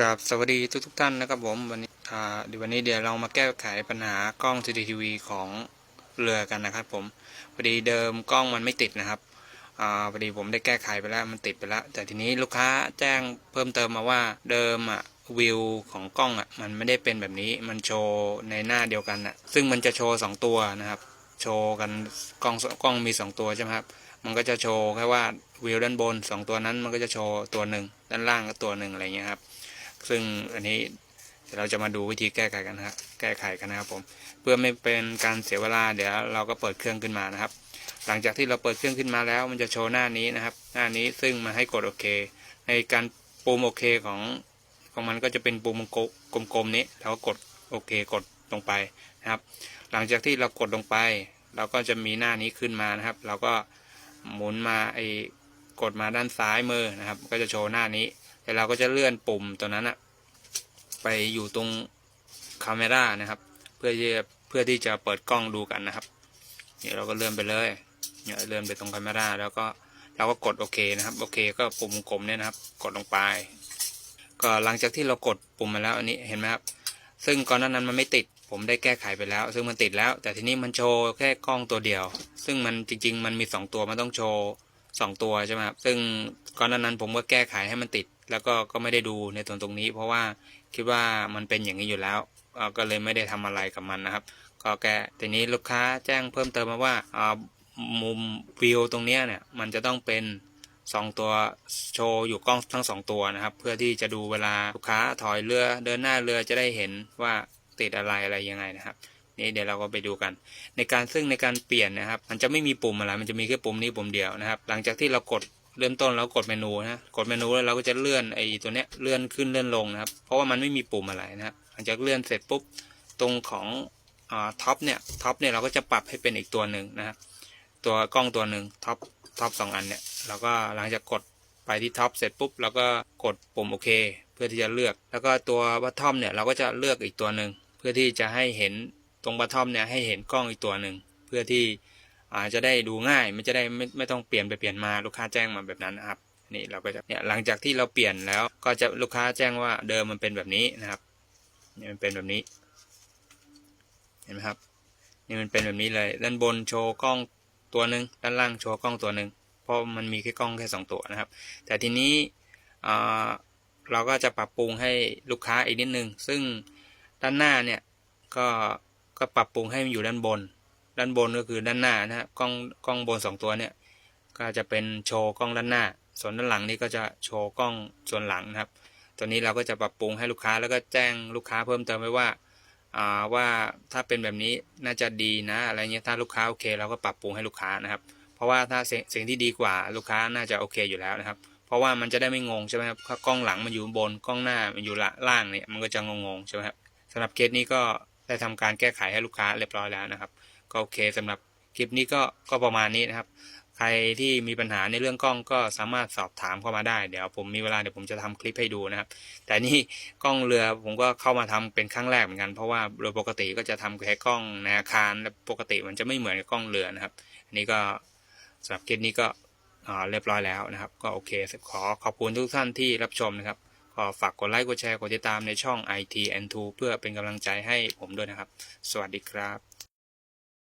กับสวัสดีทุกทุกๆท่านนะครับผมวันนี้เดี๋ยววันนี้เดี๋ยวเรามาแก้ไขปัญหากล้อง CCTV ของเรือกันนะครับผมพอดีเดิมกล้องมันไม่ติดนะครับอพอดีผมได้แก้ไขไปแล้วมันติดไปแล้วแต่ทีนี้ลูกค้าแจ้งเพิ่มเติมมาว่าเดิมอะวิวของกล้องอะมันไม่ได้เป็นแบบนี้มันโชว์ในหน้าเดียวกันอะซึ่งมันจะโชว์สองตัวนะครับ โชว์กันกล้องกล้องมีสองตัวใช่ไหมครับมันก็จะโชว์แค่ว่าวิวด้านบนสองตัวนั้นมันก็จะโชว์ตัวหนึ่งด้านล่างก็ตัวหนึ่งอะไรเงี้ยครับ ซึ่งอันนี้เดี๋ยวเราจะมาดูวิธีแก้ไขกันนะครแก้ไขกันนะครับผม เพื่อไม่เป็นการเสียเวลาเดี๋ยวเราก็เปิดเครื่องขึ้นมานะครับ หลังจากที่เราเปิดเครื่องขึ้นมาแล้ว มันจะโชว์หน้านี้นะครับ หน้านี้ซึ่งมันให้กดโอเค ในการปุ่มโอเคของของมันก็จะเป็นปุ่มกลมๆนี้เราก็กดโอเคกดลงไปนะครับ หลังจากที่เรากดลงไป เราก็จะมีหน้านี้ขึ้นมานะครับ เราก็หมุนมาไอ กดมาด้านซ้ายมือนะครับ ก็จะโชว์หน้านี้แต่เราก็จะเลื่อนปุ่มตัวนั้นอะไปอยู่ตรงคาเมรานะครับ เพื่อที่เพื่อที่จะเปิดกล้องดูกันนะครับเนี่ยเราก็เลื่อนไปเลยเนี่ยเลื่อนไปตรงคาเมราแล้วก็เราก็กดโอเคนะครับโอเค ก็ปุ่มกลมเนี่ยนะครับ กดลงไป ก็หลังจากที่เรากดปุ่มมาแล้วอันนี้เห็นไหมครับซึ่งก่อนหน้านั้นมันไม่ติด ผมได้แก้ไขไปแล้ว ซึ่งมันติดแล้ว แต่ทีนี้มันโชว์แค่กล้องตัวเดียว ซึ่งมันจริง ๆ มันมีสองตัวมันต้องโชว์ สองตัวใช่ไหมครับซึ่งก่อนหน้านั้นผมก็แก้ไขให้มันติด แล้วก็ก็ไม่ได้ดูในตรงตรงนี้ เพราะว่าคิดว่ามันเป็นอย่างนี้อยู่แล้วเอ่อก็เลยไม่ได้ทำอะไรกับมันนะครับ ก็แก้ทีนี้ลูกค้าแจ้งเพิ่มเติมมาว่าอ่ามุมวิวตรงเนี้ยเนี่ยมันจะต้องเป็นสองตัวโชว์อยู่กล้องทั้งสองตัวนะครับ เพื่อที่จะดูเวลาลูกค้าถอยเรือเดินหน้าเรือจะได้เห็นว่าติดอะไรอะไรยังไงนะครับ นี่เดี๋ยวเราก็ไปดูกัน ในการซึ่งในการเปลี่ยนนะครับ มันจะไม่มีปุ่มอะไรมันจะมีแค่ปุ่มนี้ปุ่มเดียวนะครับ หลังจากที่เรากดเริ่มต้นแล้วกดเมนูนะกดเมนูแล้วเราก็จะเลื่อนไอ้ตัวเนี้ยเลื่อนขึ้นเลื่อนลงนะครับ เพราะว่ามันไม่มีปุ่มอะไรนะครับหลังจากเลื่อนเสร็จปุ๊บตรงของอ่าท็อปเนี่ยท็อปเนี่ยเราก็จะปรับให้เป็นอีกตัวหนึ่งนะครับตัวกล้องตัวหนึ่งท็อปท็อปสองอันเนี่ยเราก็หลังจากกดไปที่ท็อปเสร็จปุ๊บเราก็กดปุ่มโอเค เพื่อที่จะเลือก แล้วก็ตัวบัตทอมเนี่ยเราก็จะเลือกอีกตัวหนึ่งเพื่อที่จะให้เห็น ตรงบัตทอมเนี่ยให้เห็นกล้องอีกตัวหนึ่งเพื่อที่อาจะได้ดูง่ายมันจะได้ไม่ไม่ต้องเปลี่ยนไปเปลี่ยนมาลูกค้าแจ้งมาแบบนั้นนะครับนี่เราก็จะเนี่ยหลังจากที่เราเปลี่ยนแล้วก็จะลูกค้าแจ้งว่าเดิมมันเป็นแบบนี้นะครับนี่มันเป็นแบบนี้ เห็นไหมครับ นี่มันเป็นแบบนี้เลยด้านบนโชว์กล้องตัวหนึ่งด้านล่างโชว์กล้องตัวหนึ่งเพราะมันมีแค่กล้องแค่สองตัวนะครับ แต่ทีนี้เราก็จะปรับปรุงให้ลูกค้าอีกนิดนึงซึ่งด้านหน้าเนี่ยก็ ก็ปรับปรุงให้มันอยู่ด้านบน ด้านบนก็คือด้านหน้านะฮะกล้องกล้องบนสองตัวเนี่ยก็จะเป็นโชว์กล้องด้านหน้า ส่วนด้านหลังนี่ก็จะโชว์กล้องส่วนหลังนะครับ ตัวนี้เราก็จะปรับปรุงให้ลูกค้าแล้วก็แจ้งลูกค้าเพิ่มเติมไว้ว่าอ่าว่าถ้าเป็นแบบนี้น่าจะดีนะอะไรเงี้ยถ้าลูกค้าโอเคเราก็ปรับปรุงให้ลูกค้านะครับ เพราะว่าถ้าเสียงเสียงที่ดีกว่าลูกค้าน่าจะโอเคอยู่แล้วนะครับ เพราะว่ามันจะได้ไม่งงใช่ไหมครับถ้ากล้องหลังมันอยู่บนกล้องหน้ามันอยู่ล่างเนี่ยมันก็จะงงๆใช่ไหมครับสำหรับเคสนี้ก็ ได้ทำการแก้ไขให้ลูกค้าเรียบร้อยแล้วนะครับ ก็โอเคสำหรับคลิปนี้ก็ก็ประมาณนี้นะครับ ใครที่มีปัญหาในเรื่องกล้องก็สามารถสอบถามเข้ามาได้เดี๋ยวผมมีเวลาเดี๋ยวผมจะทำคลิปให้ดูนะครับ แต่นี่กล้องเรือผมก็เข้ามาทำเป็นครั้งแรกเหมือนกันเพราะว่าโดยปกติก็จะทำแค่กล้องในอาคารและปกติมันจะไม่เหมือนกับกล้องเรือนะครับ อันนี้ก็สำหรับคลิปนี้ก็เรียบร้อยแล้วนะครับ ก็โอเคขอขอบคุณทุกท่านที่รับชมนะครับ ก็ฝากกดไลค์กดแชร์กดติดตามในช่อง IT and 2เพื่อเป็นกำลังใจให้ผมด้วยนะครับ สวัสดีครับ